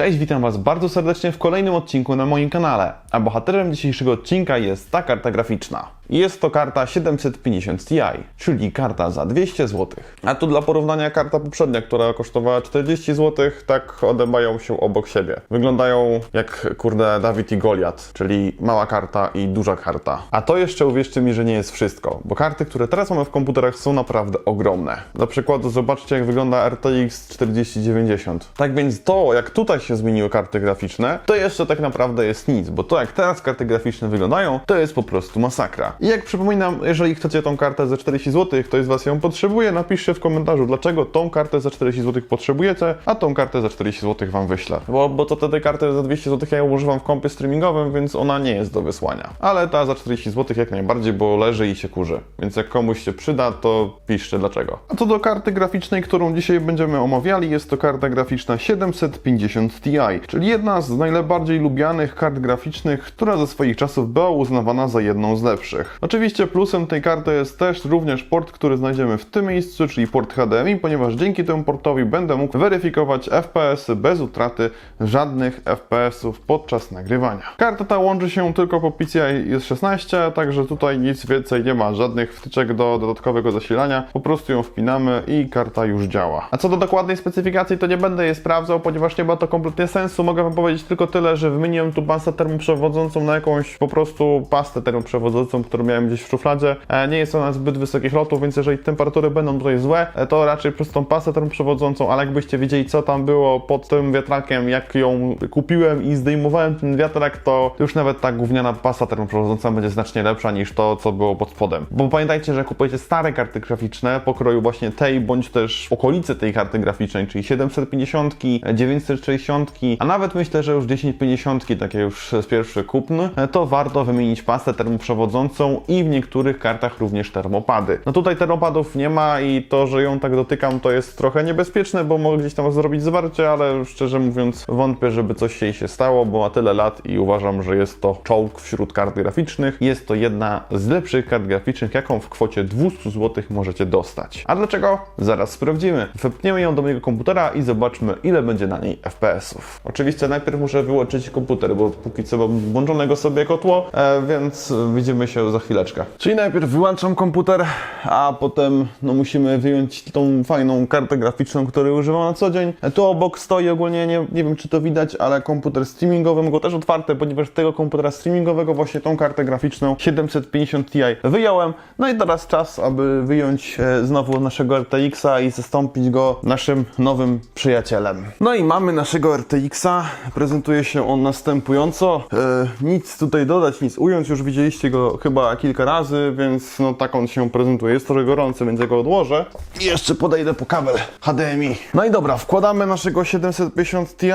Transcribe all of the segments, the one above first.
Cześć, witam Was bardzo serdecznie w kolejnym odcinku na moim kanale. A bohaterem dzisiejszego odcinka jest ta karta graficzna. Jest to karta 750 Ti, czyli karta za 200 zł. A tu dla porównania karta poprzednia, która kosztowała 40 zł, tak one mają się obok siebie. Wyglądają jak kurde Dawid i Goliat, czyli mała karta i duża karta. A to jeszcze uwierzcie mi, że nie jest wszystko, bo karty, które teraz mamy w komputerach są naprawdę ogromne. Na przykład zobaczcie jak wygląda RTX 4090. Tak więc to, jak tutaj się zmieniły karty graficzne, to jeszcze tak naprawdę jest nic, bo to jak teraz karty graficzne wyglądają, to jest po prostu masakra. I jak przypominam, jeżeli chcecie tą kartę za 40 zł, ktoś z Was ją potrzebuje, napiszcie w komentarzu, dlaczego tą kartę za 40 zł potrzebujecie, a tą kartę za 40 zł Wam wyślę. Bo, bo to wtedy kartę za 200 zł ja ją używam w kompie streamingowym, więc ona nie jest do wysłania. Ale ta za 40 zł jak najbardziej, bo leży i się kurzy. Więc jak komuś się przyda, to piszcie dlaczego. A co do karty graficznej, którą dzisiaj będziemy omawiali, jest to karta graficzna 750 Ti, czyli jedna z najbardziej lubianych kart graficznych, która ze swoich czasów była uznawana za jedną z lepszych. Oczywiście plusem tej karty jest też również port, który znajdziemy w tym miejscu, czyli port HDMI, ponieważ dzięki temu portowi będę mógł weryfikować FPS-y bez utraty żadnych FPS-ów podczas nagrywania. Karta ta łączy się tylko po PCI 16, także tutaj nic więcej nie ma, żadnych wtyczek do dodatkowego zasilania, po prostu ją wpinamy i karta już działa. A co do dokładnej specyfikacji, to nie będę jej sprawdzał, ponieważ nie ma to kompletnie sensu. Mogę Wam powiedzieć tylko tyle, że wymieniłem tu pastę termoprzewodzącą na jakąś po prostu pastę termoprzewodzącą, którą miałem gdzieś w szufladzie. E, Nie jest ona zbyt wysokich lotów, więc jeżeli temperatury będą tutaj złe, e, to raczej przez tą pastę termoprzewodzącą, ale jakbyście wiedzieli, co tam było pod tym wiatrakiem, jak ją kupiłem i zdejmowałem ten wiatrak, to już nawet ta gówniana pasta termoprzewodząca będzie znacznie lepsza niż to, co było pod spodem. Bo pamiętajcie, że kupujecie stare karty graficzne pokroju właśnie tej, bądź też okolicy tej karty graficznej, czyli 750, 960, a nawet myślę, że już 1050, takie już z pierwszych kupn, to warto wymienić pastę termoprzewodzącą i w niektórych kartach również termopady. No tutaj termopadów nie ma i to, że ją tak dotykam, to jest trochę niebezpieczne, bo mogę gdzieś tam zrobić zwarcie, ale szczerze mówiąc wątpię, żeby coś jej się stało, bo ma tyle lat i uważam, że jest to czołg wśród kart graficznych. Jest to jedna z lepszych kart graficznych, jaką w kwocie 200 zł możecie dostać. A dlaczego? Zaraz sprawdzimy. Wepniemy ją do mojego komputera i zobaczmy, ile będzie na niej FPS-ów. Oczywiście najpierw muszę wyłączyć komputer, bo póki co mam włączonego sobie kotło, e, więc widzimy się za chwileczkę. Czyli najpierw wyłączam komputer, a potem no, musimy wyjąć tą fajną kartę graficzną, której używam na co dzień. Tu obok stoi ogólnie, nie, nie wiem czy to widać, ale komputer streamingowy, mam go też otwarty, ponieważ tego komputera streamingowego właśnie tą kartę graficzną 750 Ti wyjąłem. No i teraz czas, aby wyjąć e, znowu naszego RTX-a i zastąpić go naszym nowym przyjacielem. No i mamy naszego RTX-a. Prezentuje się on następująco. E, nic tutaj dodać, nic ująć. Już widzieliście go chyba kilka razy, więc no tak on się prezentuje. Jest trochę gorący, więc ja go odłożę. I jeszcze podejdę po kabel HDMI. No i dobra, wkładamy naszego 750 Ti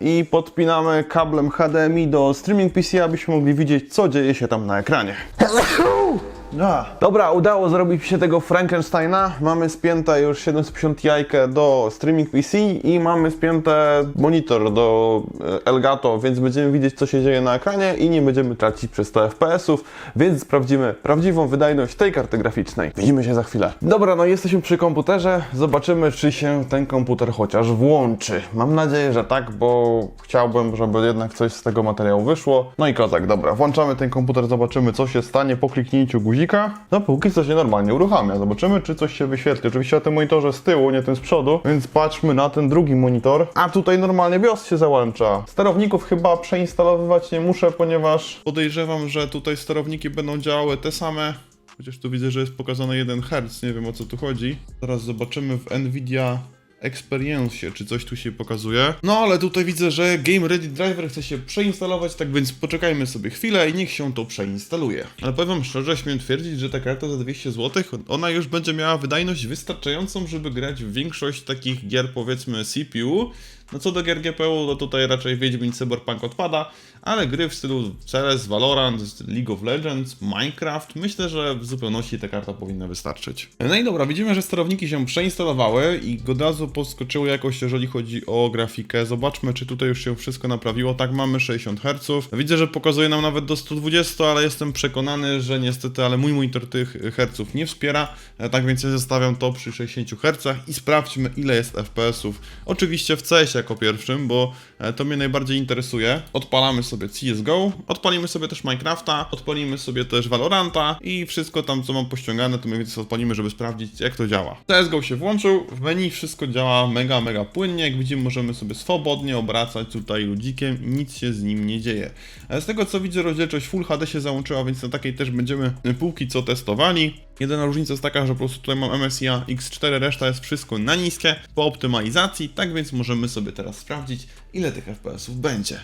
i podpinamy kablem HDMI do streaming PC, abyśmy mogli widzieć, co dzieje się tam na ekranie. A. Dobra, udało zrobić się tego Frankensteina. Mamy spięte już 750 jajkę do streaming PC i mamy spięte monitor do e, Elgato, więc będziemy widzieć co się dzieje na ekranie i nie będziemy tracić przez 100 FPS-ów, więc sprawdzimy prawdziwą wydajność tej karty graficznej. Widzimy się za chwilę. Dobra, no jesteśmy przy komputerze. Zobaczymy, czy się ten komputer chociaż włączy. Mam nadzieję, że tak, bo chciałbym, żeby jednak coś z tego materiału wyszło. No i kozak, dobra, włączamy ten komputer, zobaczymy co się stanie po kliknięciu guzika. No póki co się normalnie uruchamia. Zobaczymy, czy coś się wyświetli. Oczywiście na tym monitorze z tyłu, nie ten z przodu, więc patrzmy na ten drugi monitor. A tutaj normalnie BIOS się załącza. Sterowników chyba przeinstalowywać nie muszę, ponieważ podejrzewam, że tutaj sterowniki będą działały te same. Chociaż tu widzę, że jest pokazane 1 Hz, nie wiem o co tu chodzi. Zaraz zobaczymy w Nvidia Experience, czy coś tu się pokazuje. No ale tutaj widzę, że Game Ready Driver chce się przeinstalować, tak więc poczekajmy sobie chwilę i niech się to przeinstaluje. Ale powiem szczerze, śmiem twierdzić, że ta karta za 200 zł, ona już będzie miała wydajność wystarczającą, żeby grać w większość takich gier powiedzmy CPU. No co do gier GPU, to tutaj raczej Wiedźmin Cyberpunk odpada, ale gry w stylu CS, Valorant, League of Legends, Minecraft, myślę, że w zupełności ta karta powinna wystarczyć. No i dobra, widzimy, że sterowniki się przeinstalowały i od razu podskoczyły jakoś, jeżeli chodzi o grafikę. Zobaczmy, czy tutaj już się wszystko naprawiło. Tak, mamy 60 Hz. Widzę, że pokazuje nam nawet do 120, ale jestem przekonany, że niestety, ale mój monitor tych herców nie wspiera, E, tak więc ja zostawiam to przy 60 Hz i sprawdźmy, ile jest FPS-ów. Oczywiście w CS, jako pierwszym, bo e, to mnie najbardziej interesuje. Odpalamy sobie CSGO, odpalimy sobie też Minecrafta, odpalimy sobie też Valoranta i wszystko tam, co mam pościągane, to mniej więcej odpalimy, żeby sprawdzić, jak to działa. CSGO się włączył, w menu wszystko działa mega, mega płynnie. Jak widzimy, możemy sobie swobodnie obracać tutaj ludzikiem nic się z nim nie dzieje. E, Z tego co widzę, rozdzielczość Full HD się załączyła, więc na takiej też będziemy póki co testowali. Jedyna różnica jest taka, że po prostu tutaj mam MSI X4, reszta jest wszystko na niskie po optymalizacji, tak więc możemy sobie teraz sprawdzić, ile tych FPS-ów będzie.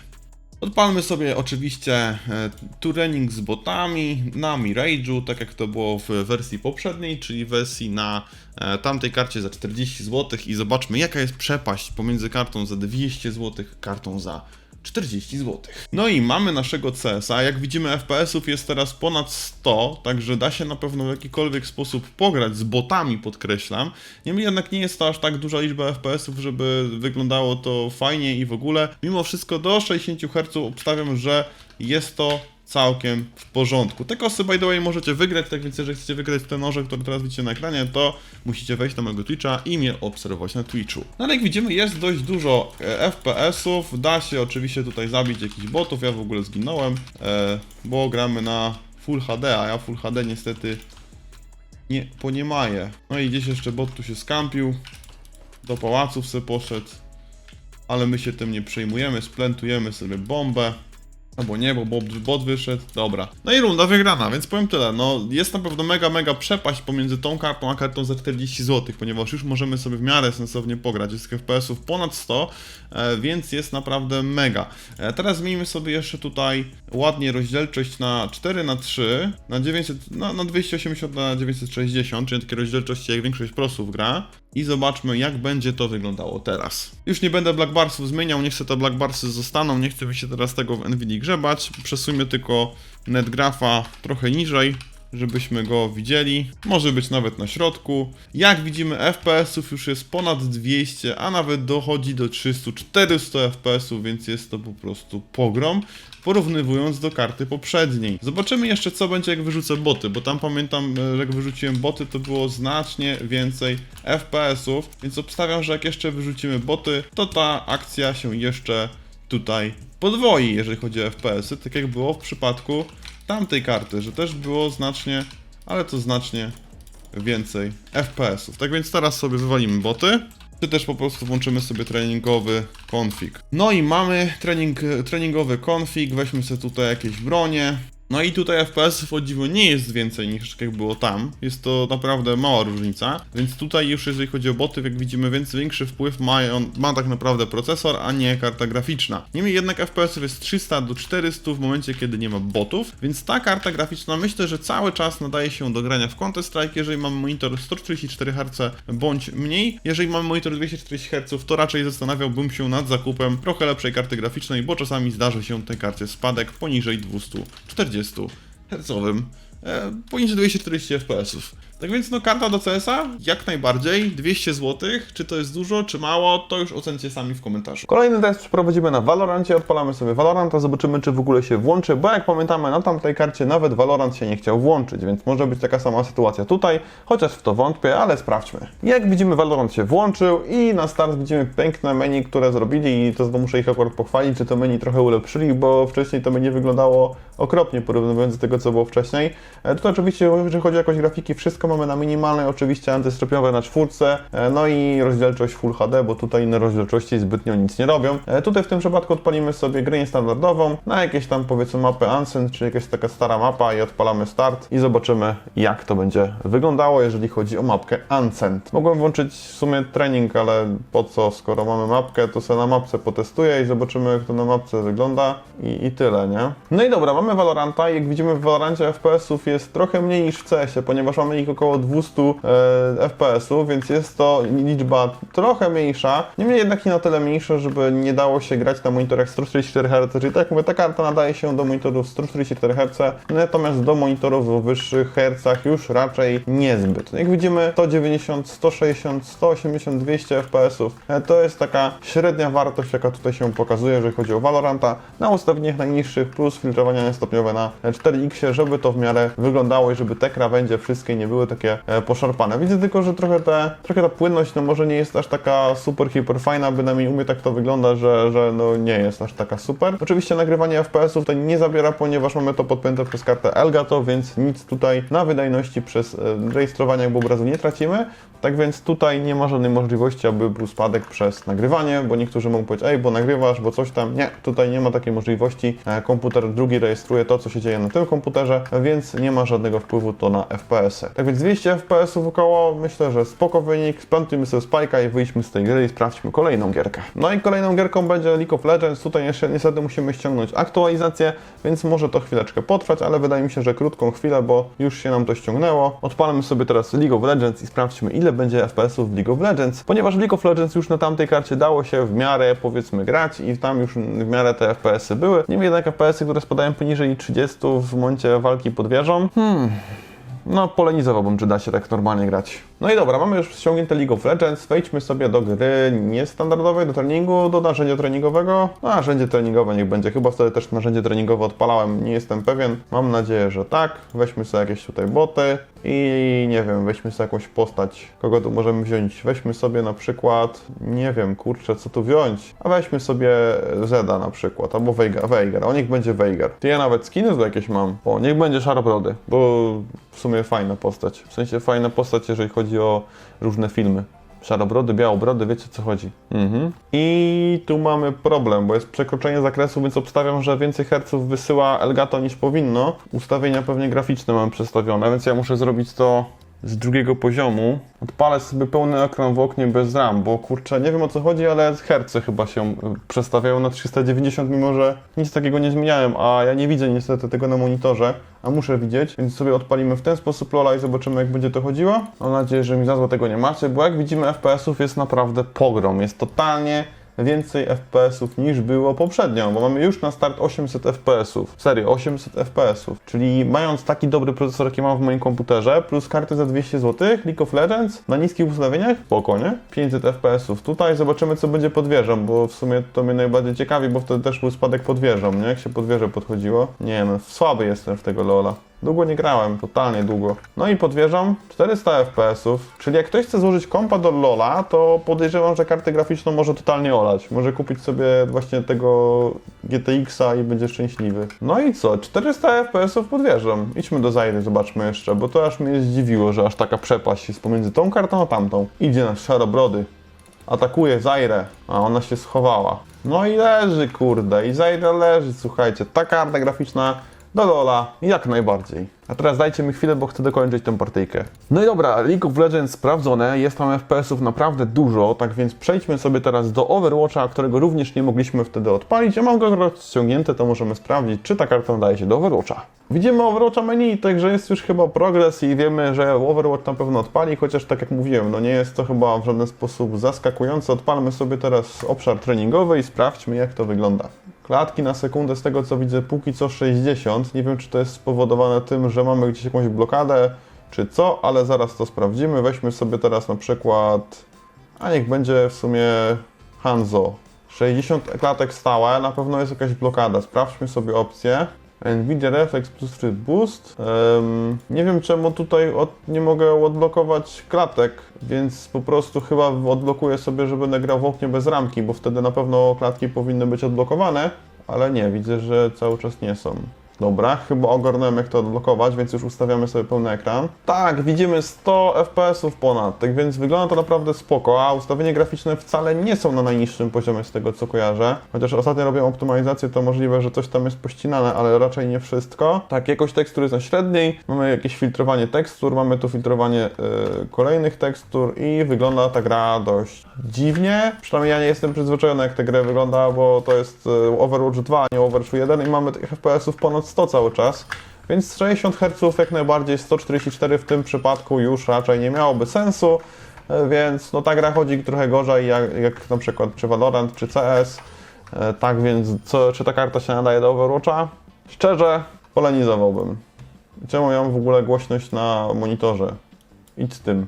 Odpalmy sobie oczywiście e, tuning z botami na Mirage'u, tak jak to było w wersji poprzedniej, czyli wersji na e, tamtej karcie za 40 zł i zobaczmy jaka jest przepaść pomiędzy kartą za 200 zł, kartą za 40 zł. No i mamy naszego CS-a. Jak widzimy, FPS-ów jest teraz ponad 100, także da się na pewno w jakikolwiek sposób pograć z botami, podkreślam. Niemniej jednak nie jest to aż tak duża liczba FPS-ów, żeby wyglądało to fajnie i w ogóle. Mimo wszystko do 60 Hz obstawiam, że jest to całkiem w porządku. Te kosy, by the way, możecie wygrać, tak więc jeżeli chcecie wygrać te noże, które teraz widzicie na ekranie, to musicie wejść na mojego Twitcha i mnie obserwować na Twitchu. No ale jak widzimy, jest dość dużo e, FPS-ów, da się oczywiście tutaj zabić jakichś botów, ja w ogóle zginąłem, e, bo gramy na Full HD, a ja Full HD niestety nie poniemaję. No i gdzieś jeszcze bot tu się skampił, do pałaców se poszedł, ale my się tym nie przejmujemy, splantujemy sobie bombę. Albo nie, bo bot, bot wyszedł. Dobra. No i runda wygrana, więc powiem tyle. No, jest na pewno mega, mega przepaść pomiędzy tą kartą a kartą za 40 zł, ponieważ już możemy sobie w miarę sensownie pograć. Jest FPS-ów ponad 100, e, więc jest naprawdę mega. E, teraz zmienimy sobie jeszcze tutaj ładnie rozdzielczość na 4 na 3 na 900, na, na 280 na 960, czyli takie rozdzielczości jak większość prosów gra. I zobaczmy, jak będzie to wyglądało teraz. Już nie będę Black Barsów zmieniał, niech sobie te Black Barsy zostaną, nie chcę mi się teraz tego w NVIDIA grzebać. Przesuńmy tylko NetGrafa trochę niżej, żebyśmy go widzieli. Może być nawet na środku. Jak widzimy, FPS-ów już jest ponad 200, a nawet dochodzi do 300-400 FPS-ów, więc jest to po prostu pogrom. Porównywując do karty poprzedniej. Zobaczymy jeszcze, co będzie, jak wyrzucę boty, bo tam pamiętam, e, jak wyrzuciłem boty, to było znacznie więcej FPS-ów, więc obstawiam, że jak jeszcze wyrzucimy boty, to ta akcja się jeszcze tutaj podwoi, jeżeli chodzi o FPS-y, tak jak było w przypadku tamtej karty, że też było znacznie, ale to znacznie więcej FPS-ów. Tak więc teraz sobie wywalimy boty, czy też po prostu włączymy sobie treningowy config. No i mamy trening, treningowy config, weźmy sobie tutaj jakieś bronie. No i tutaj FPS o dziwo nie jest więcej niż tak jak było tam. Jest to naprawdę mała różnica. Więc tutaj już jeżeli chodzi o boty, jak widzimy, więc większy wpływ ma, on, ma tak naprawdę procesor, a nie karta graficzna. Niemniej jednak FPS jest 300 do 400 w momencie, kiedy nie ma botów. Więc ta karta graficzna myślę, że cały czas nadaje się do grania w Counter Strike, jeżeli mamy monitor 144 Hz bądź mniej. Jeżeli mamy monitor 240 Hz, to raczej zastanawiałbym się nad zakupem trochę lepszej karty graficznej, bo czasami zdarzy się tej karcie spadek poniżej 240 Hz, e, poniżej 240 fps. Tak więc no karta do CS-a jak najbardziej, 200 zł, czy to jest dużo, czy mało, to już ocencie sami w komentarzu. Kolejny test przeprowadzimy na Valorancie, odpalamy sobie Valoranta, zobaczymy czy w ogóle się włączy, bo jak pamiętamy na tamtej karcie nawet Valorant się nie chciał włączyć, więc może być taka sama sytuacja tutaj, chociaż w to wątpię, ale sprawdźmy. Jak widzimy Valorant się włączył i na start widzimy piękne menu, które zrobili i to muszę ich akurat pochwalić, że to menu trochę ulepszyli, bo wcześniej to menu wyglądało okropnie porównując do tego co było wcześniej. E, Tutaj oczywiście jeżeli chodzi o jakość grafiki, wszystko mamy na minimalnej, oczywiście antystropiowe na czwórce, e, no i rozdzielczość Full HD, bo tutaj inne rozdzielczości zbytnio nic nie robią. E, Tutaj w tym przypadku odpalimy sobie grę standardową na jakieś tam powiedzmy mapę Ancient, czy jakaś taka stara mapa i odpalamy start i zobaczymy jak to będzie wyglądało, jeżeli chodzi o mapkę Ancient. Mogłem włączyć w sumie trening, ale po co, skoro mamy mapkę, to sobie na mapce potestuję i zobaczymy jak to na mapce wygląda i, i tyle, nie? No i dobra, mamy Valoranta i jak widzimy w Valorancie FPS-ów jest trochę mniej niż w CS-ie, ponieważ mamy ich około 200 e, FPS-ów, więc jest to liczba trochę mniejsza, niemniej jednak nie na tyle mniejsza, żeby nie dało się grać na monitorach 144 Hz, czyli tak jak mówię, ta karta nadaje się do monitorów 144 Hz, natomiast do monitorów o wyższych hercach już raczej niezbyt. Jak widzimy 190, 160, 180, 200 FPS-ów to jest taka średnia wartość, jaka tutaj się pokazuje, jeżeli chodzi o Valoranta, na ustawieniach najniższych plus filtrowania stopniowe na 4X, żeby to w miarę wyglądało i żeby te krawędzie wszystkie nie były takie e, poszarpane. Widzę tylko, że trochę, te, trochę ta płynność no może nie jest aż taka super, hiper fajna, bynajmniej u mnie tak to wygląda, że, że no nie jest aż taka super. Oczywiście nagrywanie FPS-ów to nie zabiera, ponieważ mamy to podpięte przez kartę Elgato, więc nic tutaj na wydajności przez e, rejestrowanie jakby obrazu nie tracimy. Tak więc tutaj nie ma żadnej możliwości, aby był spadek przez nagrywanie, bo niektórzy mogą powiedzieć, ej, bo nagrywasz, bo coś tam. Nie, tutaj nie ma takiej możliwości. E, Komputer drugi rejestruje to, co się dzieje na tym komputerze, więc nie ma żadnego wpływu to na FPS-y. Tak więc 200 FPS-ów około, myślę, że spoko wynik. Splantujmy sobie spajka i wyjdźmy z tej gry i sprawdźmy kolejną gierkę. No i kolejną gierką będzie League of Legends. Tutaj jeszcze niestety musimy ściągnąć aktualizację, więc może to chwileczkę potrwać, ale wydaje mi się, że krótką chwilę, bo już się nam to ściągnęło. Odpalmy sobie teraz League of Legends i sprawdźmy, ile będzie FPS-ów w League of Legends, ponieważ League of Legends już na tamtej karcie dało się w miarę, powiedzmy, grać i tam już w miarę te FPS-y były. Niemniej jednak FPS-y, które spadają poniżej 30 w momencie walki pod wieżą, hmm, no, polenizowałbym, czy da się tak normalnie grać. No i dobra, mamy już ściągnięte League of Legends. Wejdźmy sobie do gry niestandardowej, do treningu, do narzędzia treningowego. No, narzędzie treningowe niech będzie. Chyba wtedy też narzędzie treningowe odpalałem, nie jestem pewien. Mam nadzieję, że tak. Weźmy sobie jakieś tutaj boty i nie wiem, weźmy sobie jakąś postać. Kogo tu możemy wziąć? Weźmy sobie na przykład, nie wiem, kurczę, co tu wziąć? A weźmy sobie Zeda na przykład, albo Veigar. O, niech będzie Veigar. Ty ja nawet skiny tu jakieś mam. O, niech będzie Szarobrody, bo w sumie fajna postać. W sensie fajna postać, jeżeli chodzi o różne filmy. Szarobrody, białobrody, wiecie co chodzi. Mhm. I tu mamy problem, bo jest przekroczenie zakresu, więc obstawiam, że więcej herców wysyła Elgato niż powinno. Ustawienia pewnie graficzne mam przestawione, więc ja muszę zrobić to z drugiego poziomu. Odpalę sobie pełny ekran w oknie bez RAM, bo kurczę, nie wiem o co chodzi, ale herce chyba się y, przestawiają na 390, mimo że nic takiego nie zmieniałem, a ja nie widzę niestety tego na monitorze, a muszę widzieć, więc sobie odpalimy w ten sposób Lola i zobaczymy jak będzie to chodziło. Mam nadzieję, że mi za tego nie macie, bo jak widzimy FPS-ów jest naprawdę pogrom, jest totalnie więcej FPS-ów niż było poprzednio, bo mamy już na start 800 FPS-ów. Serio, 800 FPS-ów. Czyli mając taki dobry procesor, jaki mam w moim komputerze, plus karty za 200 zł, League of Legends, na niskich ustawieniach, spoko, nie? 500 FPS-ów. Tutaj zobaczymy, co będzie pod wieżą, bo w sumie to mnie najbardziej ciekawi, bo wtedy też był spadek pod wieżą, nie? Jak się pod wieżę podchodziło. Nie no, słaby jestem w tego LoLa. Długo nie grałem, totalnie długo. No i pod wieżą 400 FPS-ów, czyli jak ktoś chce złożyć kompa do LoLa, to podejrzewam, że kartę graficzną może totalnie olać. Może kupić sobie właśnie tego GTX-a i będzie szczęśliwy. No i co? 400 FPS-ów pod wieżą. Idźmy do Zairy, zobaczmy jeszcze, bo to aż mnie zdziwiło, że aż taka przepaść jest pomiędzy tą kartą a tamtą. Idzie na szarobrody. Atakuje Zairę, a ona się schowała. No i leży, kurde, i Zaira leży, słuchajcie. Ta karta graficzna do Lola, jak najbardziej. A teraz dajcie mi chwilę, bo chcę dokończyć tę partyjkę. No i dobra, League of Legends sprawdzone, jest tam FPS-ów naprawdę dużo, tak więc przejdźmy sobie teraz do Overwatcha, którego również nie mogliśmy wtedy odpalić. Ja mam go akurat ściągnięte, to możemy sprawdzić, czy ta karta nadaje się do Overwatcha. Widzimy Overwatcha menu, także jest już chyba progres i wiemy, że Overwatch na pewno odpali, chociaż tak jak mówiłem, no nie jest to chyba w żaden sposób zaskakujące. Odpalmy sobie teraz obszar treningowy i sprawdźmy, jak to wygląda. Klatki na sekundę, z tego co widzę, póki co 60. Nie wiem, czy to jest spowodowane tym, że mamy gdzieś jakąś blokadę, czy co, ale zaraz to sprawdzimy. Weźmy sobie teraz na przykład, a niech będzie w sumie Hanzo. 60 klatek stałe, na pewno jest jakaś blokada. Sprawdźmy sobie opcję. Nvidia Reflex plus Free Boost. Em, nie wiem czemu tutaj od, nie mogę odblokować klatek, więc po prostu chyba odblokuję sobie, że będę grał w oknie bez ramki, bo wtedy na pewno klatki powinny być odblokowane, ale nie, widzę, że cały czas nie są. Dobra, chyba ogarnąłem jak to odblokować, więc już ustawiamy sobie pełny ekran. Tak, widzimy 100 FPS-ów ponad, tak więc wygląda to naprawdę spoko, a ustawienia graficzne wcale nie są na najniższym poziomie z tego co kojarzę. Chociaż ostatnio robię optymalizację, to możliwe, że coś tam jest pościnane, ale raczej nie wszystko. Tak, jakość tekstury jest na średniej, mamy jakieś filtrowanie tekstur, mamy tu filtrowanie e, kolejnych tekstur i wygląda ta gra dość dziwnie. Przynajmniej ja nie jestem przyzwyczajony jak ta gra wygląda, bo to jest e, Overwatch 2, a nie Overwatch 1 i mamy tych FPS-ów ponad 100 cały czas. Więc 60 Hz jak najbardziej, 144 w tym przypadku już raczej nie miałoby sensu, e, więc no ta gra chodzi trochę gorzej jak, jak na przykład czy Valorant, czy CS. E, Tak więc co, czy ta karta się nadaje do Overwatcha? Szczerze, polenizowałbym. Czemu ja mam w ogóle głośność na monitorze? Idź z tym.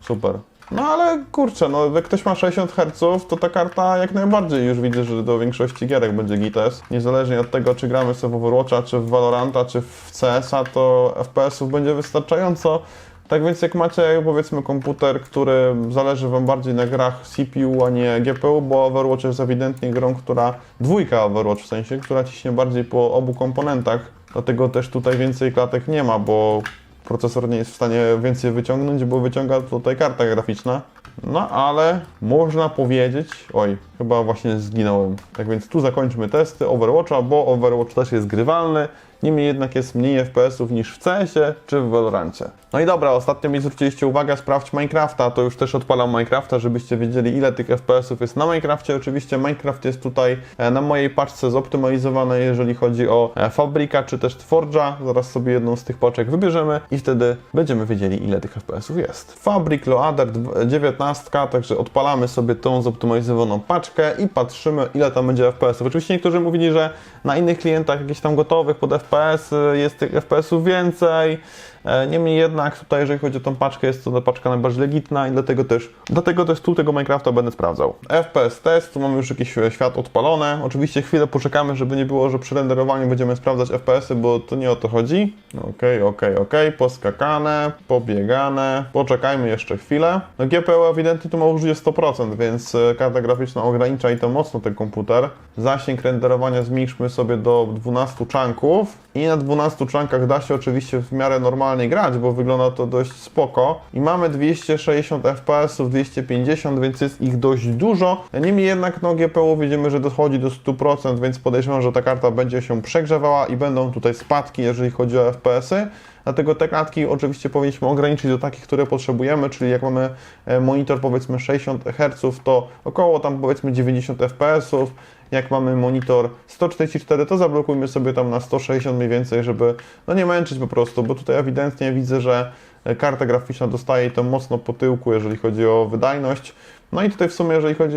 Super. No ale kurczę, no jak ktoś ma 60 Hz, to ta karta jak najbardziej już widzę, że do większości gierek będzie GTS. Niezależnie od tego, czy gramy sobie w Overwatcha, czy w Valoranta, czy w CS-a, to FPS-ów będzie wystarczająco. Tak więc jak macie powiedzmy komputer, który zależy Wam bardziej na grach CPU, a nie GPU, bo Overwatch jest ewidentnie grą, która, dwójka Overwatch w sensie, która ciśnie bardziej po obu komponentach, dlatego też tutaj więcej klatek nie ma, bo procesor nie jest w stanie więcej wyciągnąć, bo wyciąga tutaj karta graficzna. No ale można powiedzieć, oj, chyba właśnie zginąłem. Tak więc tu zakończmy testy Overwatcha, bo Overwatch też jest grywalny. Niemniej jednak jest mniej FPS-ów niż w CS-ie czy w Valorancie. No i dobra, ostatnio mi zwróciliście uwagę, sprawdź Minecrafta, to już też odpalam Minecrafta, żebyście wiedzieli ile tych FPS-ów jest na Minecrafcie. Oczywiście Minecraft jest tutaj e, na mojej paczce zoptymalizowany, jeżeli chodzi o e, Fabrika czy też Forge'a. Zaraz sobie jedną z tych paczek wybierzemy i wtedy będziemy wiedzieli ile tych FPS-ów jest. Fabrik Loader dw- 19, także odpalamy sobie tą zoptymalizowaną paczkę i patrzymy ile tam będzie FPS-ów. Oczywiście niektórzy mówili, że na innych klientach jakichś tam gotowych pod FPS y, jest tych FPS-ów więcej. E, Niemniej jednak tutaj, jeżeli chodzi o tą paczkę, jest to paczka najbardziej legitna i dlatego też, dlatego też tu tego Minecrafta będę sprawdzał. FPS test, tu mamy już jakiś e, świat odpalone. Oczywiście chwilę poczekamy, żeby nie było, że przy renderowaniu będziemy sprawdzać FPS-y, bo to nie o to chodzi. Okej, okej, okej, poskakane, pobiegane. Poczekajmy jeszcze chwilę. No GPU ewidentnie tu ma użycie 100%, więc e, karta graficzna ogranicza i to mocno ten komputer. Zasięg renderowania zmniejszmy sobie do 12 czanków i na 12 czankach da się oczywiście w miarę normalnie grać, bo wygląda to dość spoko. I mamy 260 fps, 250, więc jest ich dość dużo. Niemniej jednak no, GPU widzimy, że dochodzi do 100%, więc podejrzewam, że ta karta będzie się przegrzewała i będą tutaj spadki, jeżeli chodzi o FPS-y. Dlatego te klatki oczywiście powinniśmy ograniczyć do takich, które potrzebujemy, czyli jak mamy e, monitor powiedzmy 60 Hz, to około tam powiedzmy 90 fps. Jak mamy monitor 144, to zablokujmy sobie tam na 160 mniej więcej, żeby no nie męczyć po prostu, bo tutaj ewidentnie widzę, że e, karta graficzna dostaje to mocno po tyłku, jeżeli chodzi o wydajność. No i tutaj w sumie, jeżeli chodzi,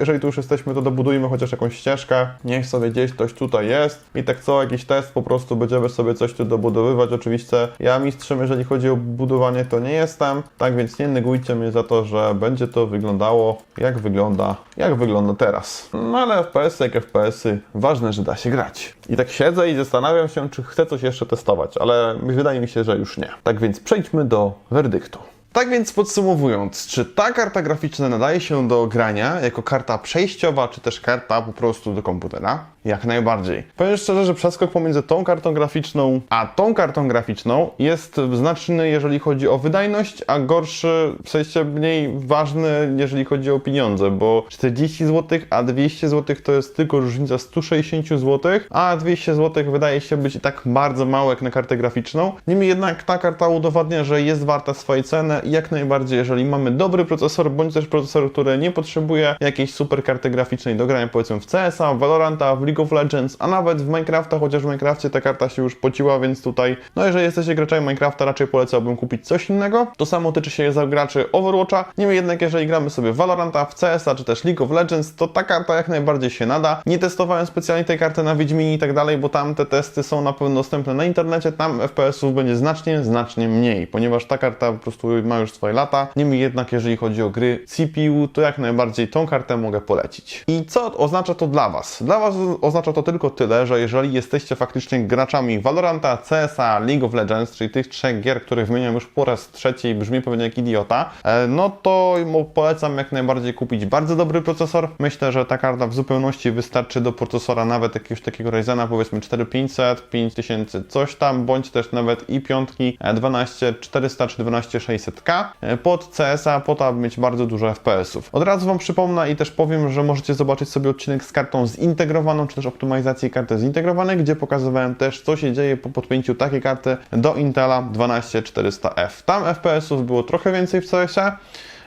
jeżeli tu już jesteśmy, to dobudujmy chociaż jakąś ścieżkę. Niech sobie gdzieś ktoś tutaj jest. I tak co jakiś test, po prostu będziemy sobie coś tu dobudowywać. Oczywiście ja mistrzem, jeżeli chodzi o budowanie, to nie jestem. Tak więc nie negujcie mnie za to, że będzie to wyglądało jak wygląda, jak wygląda teraz. No ale FPS-y jak FPS-y, ważne, że da się grać. I tak siedzę i zastanawiam się, czy chcę coś jeszcze testować, ale wydaje mi się, że już nie. Tak więc przejdźmy do werdyktu. Tak więc podsumowując, czy ta karta graficzna nadaje się do grania jako karta przejściowa, czy też karta po prostu do komputera? Jak najbardziej. Powiem szczerze, że przeskok pomiędzy tą kartą graficzną a tą kartą graficzną jest znaczny, jeżeli chodzi o wydajność, a gorszy, w sensie mniej ważny, jeżeli chodzi o pieniądze, bo 40 zł, a 200 zł to jest tylko różnica 160 zł, a 200 zł wydaje się być i tak bardzo mało jak na kartę graficzną. Niemniej jednak ta karta udowadnia, że jest warta swojej ceny i jak najbardziej, jeżeli mamy dobry procesor, bądź też procesor, który nie potrzebuje jakiejś super karty graficznej do grania powiedzmy w CS-a, w Valoranta, w League of Legends, a nawet w Minecrafta, chociaż w Minecrafcie ta karta się już pociła, więc tutaj, no jeżeli jesteście graczami Minecrafta, raczej polecałbym kupić coś innego. To samo tyczy się graczy Overwatcha. Niemniej jednak, jeżeli gramy sobie Valoranta, w CS-a, czy też League of Legends, to ta karta jak najbardziej się nada. Nie testowałem specjalnie tej karty na Wiedźminie i tak dalej, bo tam te testy są na pewno dostępne na internecie, tam FPS-ów będzie znacznie, znacznie mniej, ponieważ ta karta po prostu ma już swoje lata. Niemniej jednak, jeżeli chodzi o gry CPU, to jak najbardziej tą kartę mogę polecić. I co oznacza to dla Was? Dla Was oznacza to tylko tyle, że jeżeli jesteście faktycznie graczami Valoranta, CS-a, League of Legends, czyli tych trzech gier, których wymieniam już po raz trzeci i brzmi pewnie jak idiota, e, no to polecam jak najbardziej kupić bardzo dobry procesor. Myślę, że ta karta w zupełności wystarczy do procesora nawet jakiegoś takiego Ryzena, powiedzmy 4500, 5000 coś tam, bądź też nawet i piątki e, 12400 czy 12600K e, pod CS-a, po to, aby mieć bardzo dużo FPS-ów. Od razu Wam przypomnę i też powiem, że możecie zobaczyć sobie odcinek z kartą zintegrowaną, czy też optymalizacji karty zintegrowanej, gdzie pokazywałem też, co się dzieje po podpięciu takiej karty do Intela 12400F. Tam FPS-ów było trochę więcej w CS-ie,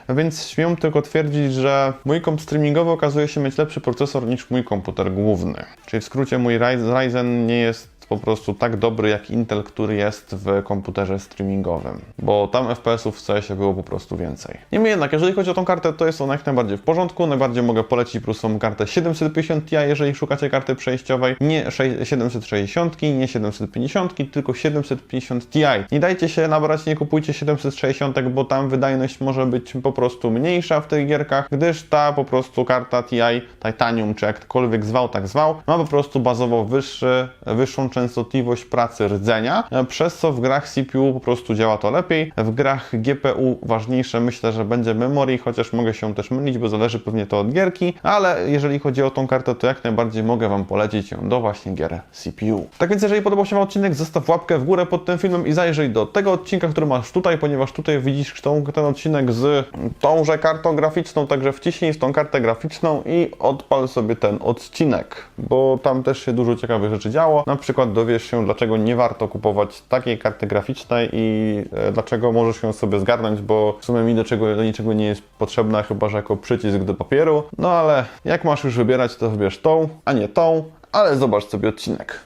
więc śmiem tylko twierdzić, że mój komp streamingowy okazuje się mieć lepszy procesor niż mój komputer główny. Czyli w skrócie mój Ryzen nie jest po prostu tak dobry jak Intel, który jest w komputerze streamingowym, bo tam FPS-ów w CS było po prostu więcej. Niemniej jednak, jeżeli chodzi o tą kartę, to jest ona jak najbardziej w porządku, najbardziej mogę polecić po prostu kartę 750 Ti, jeżeli szukacie karty przejściowej, nie 760, nie 750, tylko 750 Ti. Nie dajcie się nabrać, nie kupujcie 760, bo tam wydajność może być po prostu mniejsza w tych gierkach, gdyż ta po prostu karta TI, Titanium, czy jakkolwiek zwał, tak zwał, ma po prostu bazowo wyższy, wyższą częstotliwość pracy rdzenia, e, przez co w grach CPU po prostu działa to lepiej. W grach GPU ważniejsze myślę, że będzie memory, chociaż mogę się też mylić, bo zależy pewnie to od gierki, ale jeżeli chodzi o tą kartę, to jak najbardziej mogę Wam polecić ją do właśnie gier CPU. Tak więc jeżeli podobał się Wam odcinek, zostaw łapkę w górę pod tym filmem i zajrzyj do tego odcinka, który masz tutaj, ponieważ tutaj widzisz tą, ten odcinek z tąże kartą graficzną, także wciśnij tą kartę graficzną i odpal sobie ten odcinek, bo tam też się dużo ciekawych rzeczy działo. Na przykład dowiesz się, dlaczego nie warto kupować takiej karty graficznej i e, dlaczego możesz ją sobie zgarnąć, bo w sumie mi do, czego, do niczego nie jest potrzebna, chyba że jako przycisk do papieru. No ale jak masz już wybierać, to wybierz tą, a nie tą, ale zobacz sobie odcinek.